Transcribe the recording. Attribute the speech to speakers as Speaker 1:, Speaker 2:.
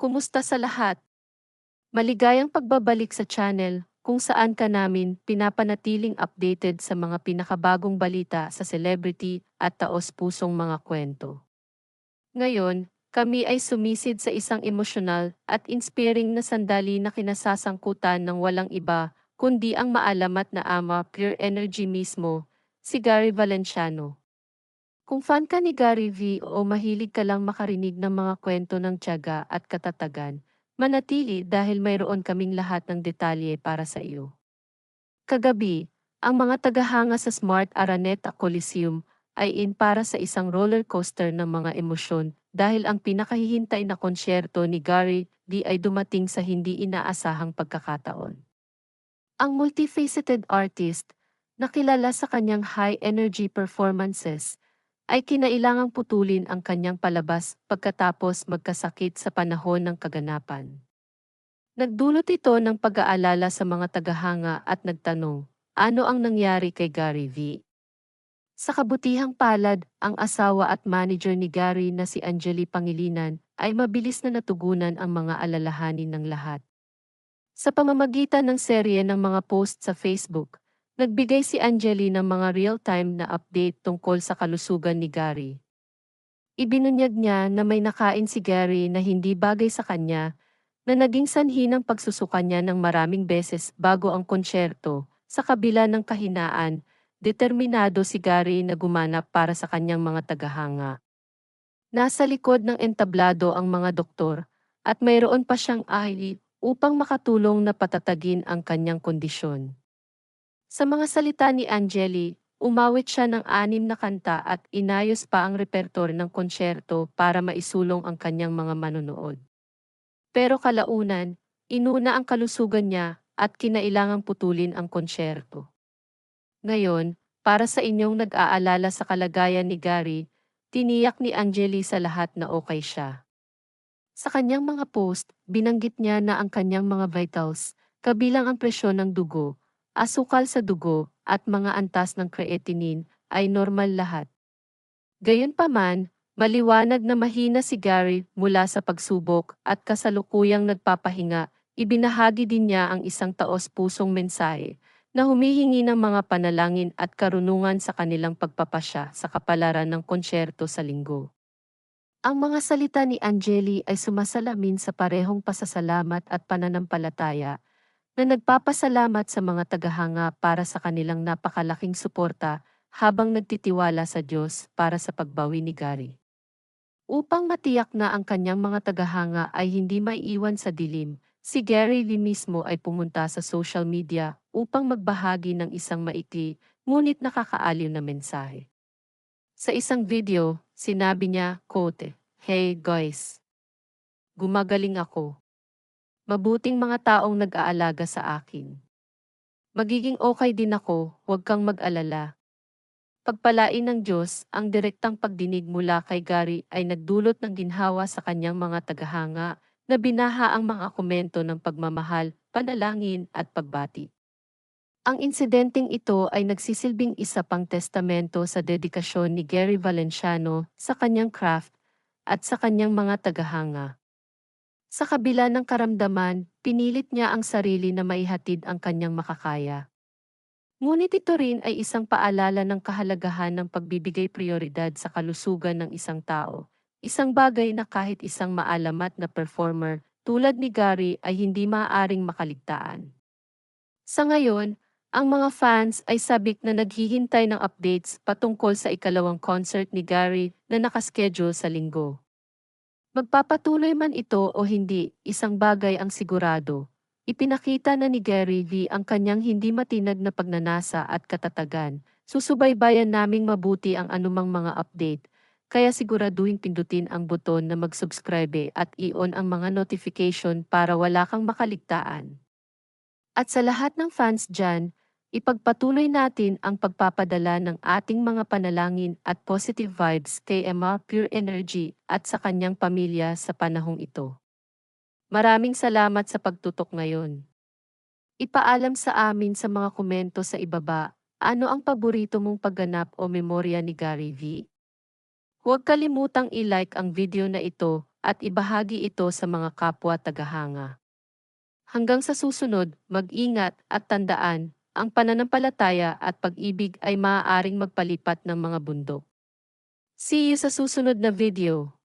Speaker 1: Kumusta sa lahat? Maligayang pagbabalik sa channel kung saan ka namin pinapanatiling updated sa mga pinakabagong balita sa celebrity at taos-pusong mga kwento. Ngayon, kami ay sumisid sa isang emosyonal at inspiring na sandali na kinasasangkutan ng walang iba kundi ang maalamat na ama pure energy mismo, si Gary Valenciano. Kung fan ka ni Gary V o mahilig ka lang makarinig ng mga kwento ng tiyaga at katatagan, manatili dahil mayroon kaming lahat ng detalye para sa iyo. Kagabi, ang mga tagahanga sa Smart Araneta Coliseum ay in para sa isang roller coaster ng mga emosyon dahil ang pinakahihintay na konsyerto ni Gary D ay dumating sa hindi inaasahang pagkakataon. Ang multifaceted artist, nakilala sa kanyang high-energy performances, ay kinailangang putulin ang kanyang palabas pagkatapos magkasakit sa panahon ng kaganapan. Nagdulot ito ng pag-aalala sa mga tagahanga at nagtanong, ano ang nangyari kay Gary V? Sa kabutihang palad, ang asawa at manager ni Gary na si Angeli Pangilinan ay mabilis na natugunan ang mga alalahanin ng lahat. Sa pamamagitan ng serye ng mga post sa Facebook, Nagbigay si Angeli ng mga real-time na update tungkol sa kalusugan ni Gary. Ibinunyag niya na may nakain si Gary na hindi bagay sa kanya, na naging sanhi ng pagsusuka niya ng maraming beses bago ang konsyerto, sa kabila ng kahinaan, determinado si Gary na gumanap para sa kanyang mga tagahanga. Nasa likod ng entablado ang mga doktor, at mayroon pa siyang ahili upang makatulong na patatagin ang kanyang kondisyon. Sa mga salita ni Angeli, umawit siya ng anim na kanta at inayos pa ang repertor ng konsyerto para maisulong ang kanyang mga manonood. Pero kalaunan, inuna ang kalusugan niya at kinailangang putulin ang konsyerto. Ngayon, para sa inyong nag-aalala sa kalagayan ni Gary, tiniyak ni Angeli sa lahat na okay siya. Sa kanyang mga post, binanggit niya na ang kanyang mga vitals, kabilang ang presyon ng dugo, asukal sa dugo, at mga antas ng creatinine ay normal lahat. Gayunpaman, maliwanag na mahina si Gary mula sa pagsubok at kasalukuyang nagpapahinga, ibinahagi din niya ang isang taos-pusong mensahe na humihingi ng mga panalangin at karunungan sa kanilang pagpapasya sa kapalaran ng konsyerto sa linggo. Ang mga salita ni Angeli ay sumasalamin sa parehong pasasalamat at pananampalataya na nagpapasalamat sa mga tagahanga para sa kanilang napakalaking suporta habang nagtitiwala sa Diyos para sa pagbawi ni Gary. Upang matiyak na ang kanyang mga tagahanga ay hindi maiiwan sa dilim, si Gary Lee mismo ay pumunta sa social media upang magbahagi ng isang maikli ngunit nakakaaliw na mensahe. Sa isang video, sinabi niya, quote, Hey guys! Gumagaling ako. Mabuting mga taong nag-aalaga sa akin. Magiging okay din ako, huwag kang mag-alala. Pagpalain ng Diyos, ang direktang pagdinig mula kay Gary ay nagdulot ng ginhawa sa kanyang mga tagahanga na binaha ang mga komento ng pagmamahal, panalangin at pagbati. Ang insidenteng ito ay nagsisilbing isa pang testamento sa dedikasyon ni Gary Valenciano sa kanyang craft at sa kanyang mga tagahanga. Sa kabila ng karamdaman, pinilit niya ang sarili na maihatid ang kanyang makakaya. Ngunit ito rin ay isang paalala ng kahalagahan ng pagbibigay prioridad sa kalusugan ng isang tao. Isang bagay na kahit isang maalamat na performer tulad ni Gary ay hindi maaaring makaligtaan. Sa ngayon, ang mga fans ay sabik na naghihintay ng updates patungkol sa ikalawang concert ni Gary na nakaschedule sa linggo. Magpapatuloy man ito o hindi, isang bagay ang sigurado. Ipinakita na ni Gary V ang kanyang hindi matinag na pagnanasa at katatagan. Susubaybayan naming mabuti ang anumang mga update, kaya siguraduhin pindutin ang buton na mag-subscribe at i-on ang mga notification para wala kang makaligtaan. At sa lahat ng fans dyan, Ipagpatuloy natin ang pagpapadala ng ating mga panalangin at positive vibes kay Emma Pure Energy at sa kanyang pamilya sa panahong ito. Maraming salamat sa pagtutok ngayon. Ipaalam sa amin sa mga komento sa ibaba, ano ang paborito mong pagganap o memorya ni Gary V? Huwag kalimutang i-like ang video na ito at ibahagi ito sa mga kapwa tagahanga. Hanggang sa susunod, mag-ingat at tandaan, ang pananampalataya at pag-ibig ay maaaring magpalipat ng mga bundok. See you sa susunod na video.